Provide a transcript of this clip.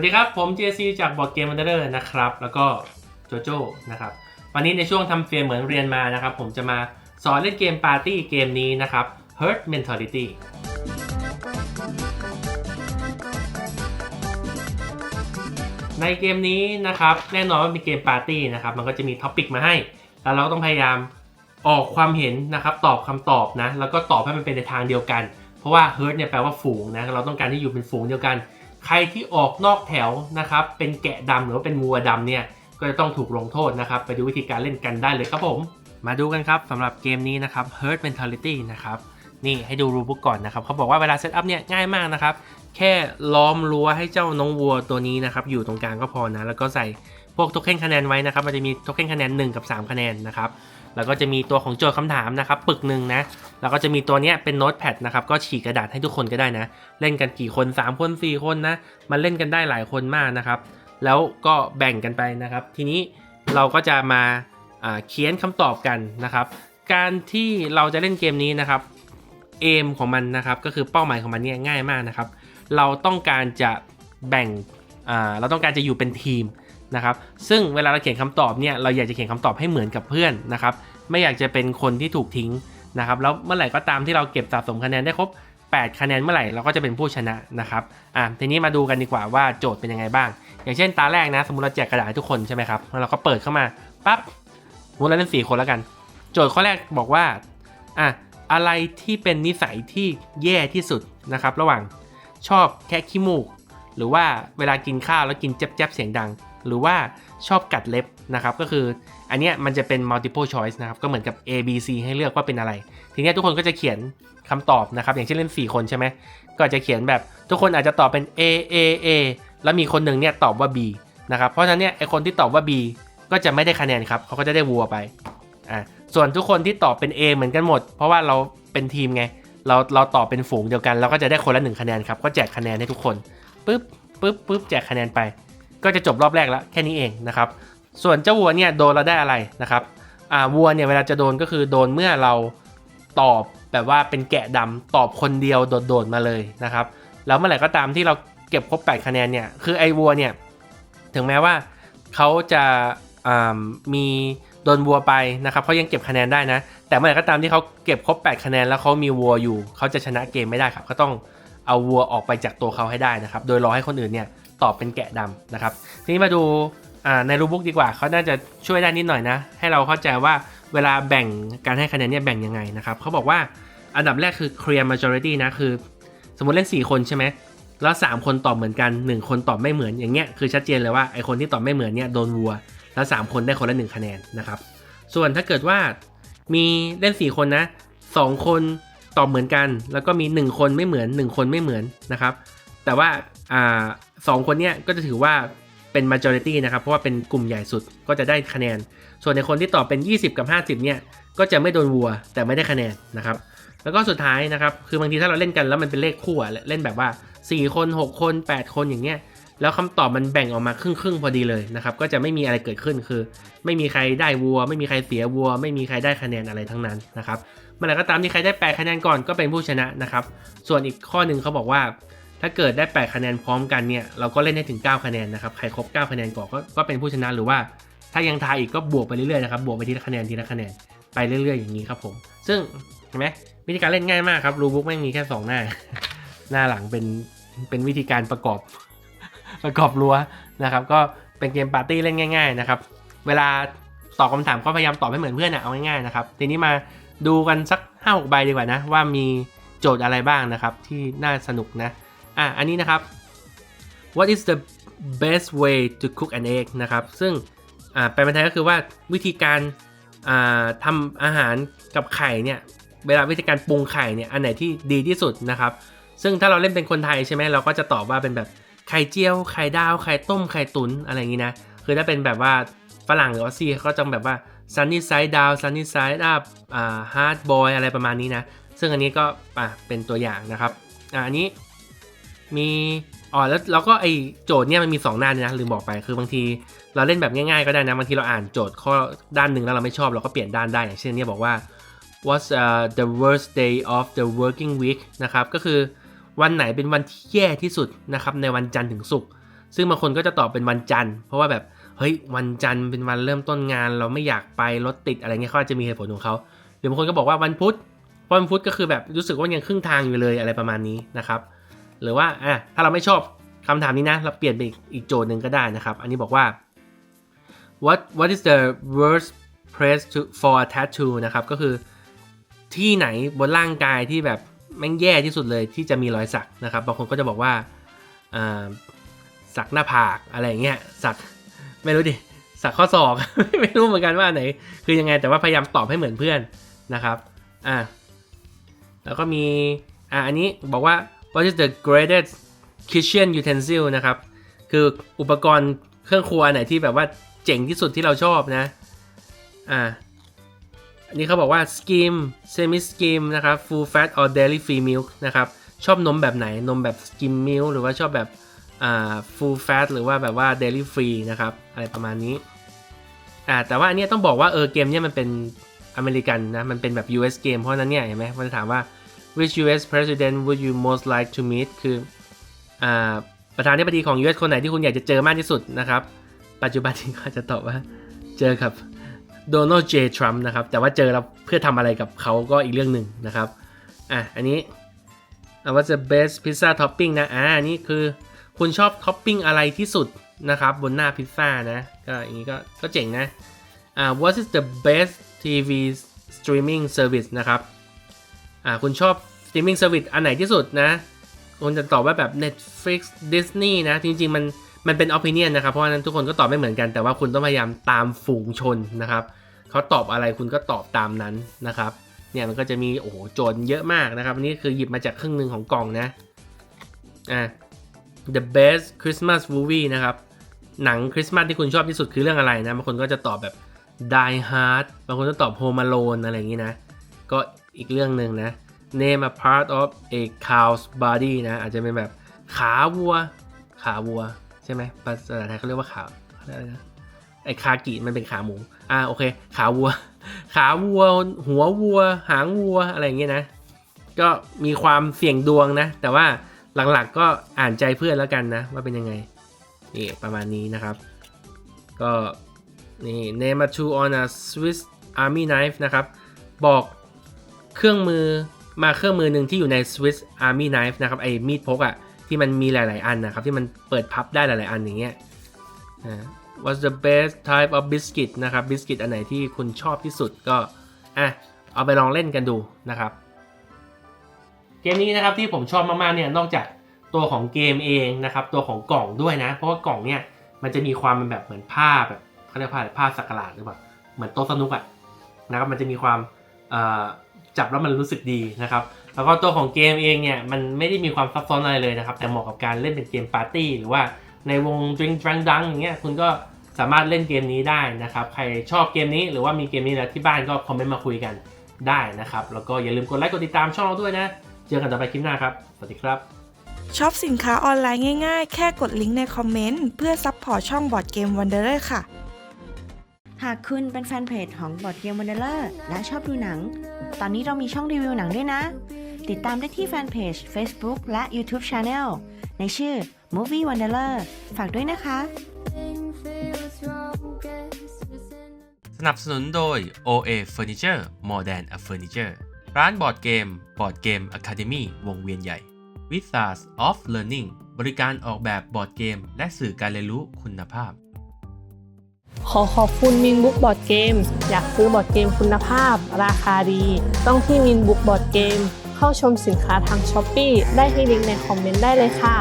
วัสดีครับ ผม JC จากบอร์ดเกม w ันเดอร์นะครับ แล้วก็โจโจ้นะครับ วันนี้ในช่วงทำเฟร์เหมือนเรียนมานะครับ ผมจะมาสอนเล่นเกมปาร์ตี้เกมนี้นะครับ Hurt Mentality ในเกมนี้นะครับ แน่นอนว่าเป็นเกมปาร์ตี้นะครับ มันก็จะมีท็อปิกมาให้ แล้วเราก็ต้องพยายามออกความเห็นนะครับ ตอบคำตอบนะ แล้วก็ตอบให้มันเป็นในทางเดียวกัน เพราะว่า herd เนี่ยแปลว่าฝูงนะ เราต้องการที่อยู่เป็นฝูงเดียวกัน ใครที่ออกนอกแถวนะครับ เป็นแกะดำหรือว่าเป็นวัวดำเนี่ยก็จะต้องถูกลงโทษนะครับ ไปดูวิธีการเล่นกันได้เลยครับผม มาดูกันครับสำหรับเกมนี้นะครับ herd mentality นะครับนี่ให้ดูรูปก่อนนะครับเขาบอกว่าเวลาเซตอัพเนี่ยง่ายมากนะครับ แค่ล้อมรั้วให้เจ้าน้องวัวตัวนี้นะครับ อยู่ตรงกลางก็พอนะ แล้วก็ใส่ วกโทเค็นคะแนนไว้นะครับ มันจะมีโทเค็นคะแนน 1 กับ 3 คะแนนนะครับ แล้วก็จะมีตัวของโจทย์คำถามนะครับปึกหนึ่งนะ แล้วก็จะมีตัวนี้เป็นโน้ตแพดนะครับ ก็ฉีกกระดาษให้ทุกคนก็ได้นะ เล่นกันกี่คน 3 คน 4 คนนะ มันเล่นกันได้หลายคนมากนะครับ แล้วก็แบ่งกันไปนะครับ ทีนี้เราก็จะมาเขียนคำตอบกันนะครับ การที่เราจะเล่นเกมนี้นะครับ เอมของมันนะครับ ก็คือเป้าหมายของมันเนี่ยง่ายมากนะครับ เราต้องการจะแบ่งเราต้องการจะอยู่เป็นทีม นะครับซึ่งเวลาเราเขียนคำตอบเนี่ยเราอยากจะเขียนคำตอบให้เหมือนกับเพื่อนนะครับไม่อยากจะเป็นคนที่ถูกทิ้งนะครับแล้วเมื่อไหร่ก็ตามที่เราเก็บสะสมคะแนนได้ครบ 8 คะแนนเมื่อไหร่เราก็จะเป็นผู้ชนะนะครับอะทีนี้มาดูกันดีกว่าว่าโจทย์เป็นยังไงบ้าง อย่างเช่นตาแรกนะสมมติเราแจกกระดาษให้ทุกคนใช่ไหมครับแล้วเราก็เปิดเข้ามาปั๊บสมมติเราเล่นสี่คนแล้วกัน โจทย์ข้อแรกบอกว่าอะอะไรที่เป็นนิสัยที่แย่ที่สุดนะครับ ระหว่างชอบแค่ขี้มูก หรือว่าเวลากินข้าวแล้วกินแจ๊บๆเสียงดัง หรือว่าชอบกัดเล็บนะครับ ก็คืออันเนี้ยมันจะเป็น multiple choice นะครับ ก็เหมือนกับ A B C ให้เลือกว่าเป็นอะไร ทีนี้ทุกคนก็จะเขียนคำตอบนะครับ อย่างเช่นเล่น 4 คนใช่ไหม ก็จะเขียนแบบทุกคนอาจจะตอบเป็น A A A แล้วมีคนหนึ่งเนี่ยตอบว่า B นะครับ เพราะฉะนั้นเนี่ยไอคนที่ตอบว่า B ก็จะไม่ได้คะแนนครับเขาก็จะได้วัวไป อ่า ส่วนทุกคนที่ตอบเป็น A เหมือนกันหมด เพราะว่าเราเป็นทีมไง เราเราตอบเป็นฝูงเดียวกัน เราก็จะได้คนละหนึ่งคะแนนครับ ก็แจกคะแนนให้ทุกคน ปึ๊บ ปึ๊บ ปึ๊บ แจกคะแนนไป ก็จะจบรอบแรกแล้วแค่นี้เองนะครับ ส่วนเจ้าวัวเนี่ยโดนเราได้อะไรนะครับอ่าวัวเนี่ยเวลาจะโดนก็คือโดนเมื่อเราตอบแบบว่าเป็นแกะดำตอบคนเดียวโดดๆมาเลยนะครับ แล้วเมื่อไหร่ก็ตามที่เราเก็บครบ 8 คะแนนเนี่ยคือไอ้วัวเนี่ยถึงแม้ว่าเขาจะมีโดนวัวไปนะครับเขายังเก็บคะแนนได้นะ แต่เมื่อไหร่ก็ตามที่เขาเก็บครบ 8 คะแนนแล้วเขามีวัวอยู่เขาจะชนะเกมไม่ได้ครับเขาต้องเอาวัวออกไปจากตัวเขาให้ได้นะครับ โดยรอให้คนอื่นเนี่ย ตอบเป็นแกะดำนะครับ ทีนี้มาดูในรูปบุ๊กดีกว่า เขาน่าจะช่วยได้นิดหน่อยนะ ให้เราเข้าใจว่าเวลาแบ่งการให้คะแนนเนี่ยแบ่งยังไงนะครับ เขาบอกว่าอันดับแรกคือ clear majority นะ คือ สมมติเล่น4คนใช่ไหม แล้ว 3 คนตอบเหมือนกัน 1 คนตอบไม่เหมือนอย่างเงี้ย คือชัดเจนเลยว่าไอคนที่ตอบไม่เหมือนเนี่ยโดนวัว แล้ว 3 คนได้คนละ 1 คะแนนนะครับ ส่วนถ้าเกิดว่ามีเล่น 4 คนนะ 2 คนตอบเหมือนกัน แล้วก็มี 1 คนไม่เหมือน 1 คนไม่เหมือนนะครับ แต่ว่าอ่า สองคนเนี่ยก็จะถือว่าเป็น majority นะครับ เพราะว่าเป็นกลุ่มใหญ่สุดก็จะได้คะแนน ส่วนในคนที่ตอบเป็น 20 กับ 50 เนี่ย ก็จะไม่โดนวัวแต่ไม่ได้คะแนนนะครับ แล้วก็สุดท้ายนะครับ คือบางทีถ้าเราเล่นกันแล้วมันเป็นเลขคู่เล่นแบบว่า 4 คน 6 คน 8 คนอย่างเงี้ย แล้วคำตอบมันแบ่งออกมาครึ่งครึ่งๆพอดีเลยนะครับ ก็จะไม่มีอะไรเกิดขึ้นคือ ไม่มีใครได้วัว ไม่มีใครเสียวัว ไม่มีใครได้คะแนนอะไรทั้งนั้นนะครับเมื่อไหร่ก็ตามที่ใครได้8คะแนนก่อนก็เป็นผู้ชนะนะครับ ส่วนอีกข้อหนึ่งเขาบอกว่า ถ้าเกิดได้ 8 คะแนนพร้อมกันเนี่ยเราก็เล่นให้ถึง 9 คะแนนนะครับใครครบ 9 คะแนนก่อนก็ก็เป็นผู้ชนะหรือว่า ถ้ายังทายอีกก็บวกไปเรื่อยๆนะครับบวกไปทีละคะแนนทีละคะแนนไปเรื่อย ๆ อย่างนี้ครับผม ซึ่งเห็นไหมวิธีการเล่นง่ายมากครับรูบุ๊กไม่งมีแค่ 2 หน้า หน้าหลังเป็นเป็นวิธีการประกอบประกอบรั้วนะครับ ก็เป็นเกมปาร์ตี้เล่นง่าย ๆ นะครับ เวลาตอบคำถามก็พยายามตอบให้เหมือนเพื่อนนะเอาง่ายๆนะครับทีนี้มาดูกันสัก5 6ใบดีกว่านะ ว่ามีโจทย์อะไรบ้างนะครับ ที่น่าสนุกนะ อะอันนี้นะครับ what is the best way to cook an egg นะครับ ซึ่งอ่าแปลเป็นไทยก็คือว่าวิธีการอ่าทำอาหารกับไข่เนี่ย เวลาวิธีการปรุงไข่เนี่ย อันไหนที่ดีที่สุดนะครับ ซึ่งถ้าเราเล่นเป็นคนไทยใช่ไหมเราก็จะตอบว่าเป็นแบบไข่เจียว ไข่ดาว ไข่ต้ม ไข่ตุ๋นอะไรอย่างนี้นะ คือถ้าเป็นแบบว่าฝรั่งหรือออสซี่เขาก็จะแบบว่า sunny side down sunny side up อ่า hard boy อะไรประมาณนี้นะ ซึ่งอันนี้ก็อะเป็นตัวอย่างนะครับ อ่าอันนี้ มีอ๋อแล้วเราก็ไอโจทย์เนี่ยมันมี 2 หน้าเลยนะลืมบอกไปคือบางทีเราเล่นแบบง่ายๆก็ได้นะบางทีเราอ่านโจทย์ข้อด้านหนึ่งแล้วเราไม่ชอบเราก็เปลี่ยนด้านได้อย่างเช่นเนี้บอกว่า what's uh, the worst day of the working week นะครับก็คือวันไหนเป็นวันที่แย่ที่สุดนะครับในวันจันทร์ถึงศุกร์ซึ่งบางคนก็จะตอบเป็นวันจันทร์ เพราะว่าแบบเฮ้ยวันจันทร์เป็นวันเริ่มต้นงาน เราไม่อยากไปรถติดอะไรเงี้ยเขาอาจจะมีเหตุผลของเขาหรือบางคนก็บอกว่าวันพุธวันพุธก็คือแบบรู้สึกว่ายังครึ่งทางอยู่เลยอะไรประมาณนี้นะครับ หรือว่าอะถ้าเราไม่ชอบคำถามนี้นะ เราเปลี่ยนไปอีกอีกโจทย์หนึ่งก็ได้นะครับ อันนี้บอกว่า what what is the worst place to for a tattoo นะครับ ก็คือที่ไหนบนร่างกายที่แบบแม่งแย่ที่สุดเลยที่จะมีรอยสักนะครับบางคนก็จะบอกว่าสักหน้าผากอะไรเงี้ยสักไม่รู้ดิสักข้อศอก ไม่รู้เหมือนกันว่าอันไหน คือยังไงแต่ว่าพยายามตอบให้เหมือนเพื่อนนะครับอ่าแล้วก็มีอ่าอันนี้บอกว่า what is the greatest kitchen utensil นะครับ คืออุปกรณ์เครื่องครัวอันไหนที่แบบว่าเจ๋งที่สุดที่เราชอบนะ อ่า อันนี้เขาบอกว่า skim semi skim นะครับ full fat or dairy free milk นะครับ ชอบนมแบบไหน นมแบบ skim milk หรือว่าชอบแบบ อ่า full fat หรือว่าแบบว่า dairy free นะครับ อะไรประมาณนี้ อ่า แต่ว่าอันเนี้ยต้องบอกว่า เออ เกมเนี้ยมันเป็นอเมริกันนะ มันเป็นแบบ US เกม เพราะนั้นเนี่ยเห็นไหมมันจะถามว่า which US president would you most like to meet คืออ่าประธานาธิบดีของ US คนไหนที่คุณอยากจะเจอมากที่สุดนะครับ ปัจจุบันนี้ก็จะตอบว่าเจอกับโดนัลด์เจทรัมป์นะครับ แต่ว่าเจอแล้วเพื่อทำอะไรกับเขาก็อีกเรื่องหนึ่งนะครับ อะ อันนี้ว่าจะ best pizza topping นะ อ่าอันนี้คือคุณชอบท็อปปิ้งอะไรที่สุดนะครับ บนหน้าพิซซ่านะ ก็อย่างนี้ก็ก็เจ๋งนะ อ่า what is the best TV streaming service นะครับ อ่าคุณชอบ streaming service อันไหนที่สุดนะคุณจะตอบว่าแบบ Netflix Disney นะ จริง ๆ มันมันเป็น opinion นะครับ เพราะฉะนั้นทุกคนก็ตอบไม่เหมือนกัน แต่ว่าคุณต้องพยายามตามฝูงชนนะครับเขาตอบอะไรคุณก็ตอบตามนั้นนะครับ เนี่ยมันก็จะมี โอ้โหโจทย์เยอะมากนะครับอันนี้คือหยิบมาจากครึ่งหนึ่งของกล่องนะ อ่า the best Christmas movie นะครับ หนังคริสต์มาสที่คุณชอบที่สุดคือเรื่องอะไรนะ บางคนก็จะตอบแบบ Die Hard บางคนก็ตอบ Home Alone อะไรอย่างนี้นะ ก็ อีกเรื่องหนึ่งนะ Name a part of a cow's body นะ อาจจะเป็นแบบขาวัว ขาวัว ใช่ไหมภาษาไทยเขาเรียกว่าขาอะไรนะไอคากิมันเป็นขาหมู อ่าโอเค ขาวัว ขาวัว หัววัว หางวัวอะไรอย่างเงี้ยนะ ก็มีความเสี่ยงดวงนะ แต่ว่าหลักๆก็อ่านใจเพื่อนแล้วกันนะ ว่าเป็นยังไง นี่ประมาณนี้นะครับ ก็นี่ name a tool on a Swiss Army knife นะครับ บอก เครื่องมือมาเครื่องมือหนึ่งที่อยู่ใน Swiss Army knife นะครับไอ้มีดพกอะที่มันมีหลาย ๆ อันนะครับ ที่มันเปิดพับได้หลาย ๆ อันอย่างเงี้ย What's the best type of biscuit นะครับ biscuit อันไหนที่คุณชอบที่สุดก็อะเอาไปลองเล่นกันดูนะครับ เกมนี้นะครับที่ผมชอบมาก ๆ เนี่ยนอกจากตัวของเกมเองนะครับ ตัวของกล่องด้วยนะ เพราะว่ากล่องเนี่ยมันจะมีความเป็นแบบเหมือนผ้าแบบเขาเรียกผ้าผ้าสักหลาดหรือเปล่าเหมือนโต๊ะสนุกอะนะครับมันจะมีความ จับแล้วมันรู้สึกดีนะครับแล้วก็ตัวของเกมเองเนี่ยมันไม่ได้มีความซับซ้อนอะไรเลยนะครับแต่เหมาะกับการเล่นเป็นเกมปาร์ตี้หรือว่าในวง Drink Drunk Dunk อย่างเงี้ยคุณก็สามารถเล่นเกมนี้ได้นะครับ ใครชอบเกมนี้หรือว่ามีเกมนี้แล้วที่บ้านก็คอมเมนต์มาคุยกันได้นะครับ แล้วก็อย่าลืมกดไลค์กดติดตามช่องเราด้วยนะ เจอกันต่อไปคลิปหน้าครับ สวัสดีครับช็อปสินค้าออนไลน์ง่ายๆ แค่กดลิงก์ในคอมเมนต์เพื่อซัพพอร์ตช่องบอร์ดเกมวันเดอร์ค่ะ หากคุณเป็นแฟนเพจของบอดเกมวันเดอร์และชอบดูหนัง ตอนนี้เรามีช่องรีวิวหนังด้วยนะ ติดตามได้ที่แฟนเพจ Facebook และ YouTube Channel ในชื่อ Movie Wanderer ฝากด้วยนะคะ สนับสนุนโดย OA Furniture More Than a Furniture ร้านบอร์ดเกม บอร์ดเกม Academy วงเวียนใหญ่ w i t h a s of Learning บริการออกแบบบอร์ดเกม และสื่อการเรียนรู้คุณภาพ ขอขอบคุณมินบุ๊กบอร์ดเกมอยากซื้อบอร์ดเกมคุณภาพ ราคาดี ต้องที่มินบุ๊กบอร์ดเกมเข้าชมสินค้าทางช้อปปีได้ที่ลิงก์ในคอมเมนต์ได้เลยค่ะ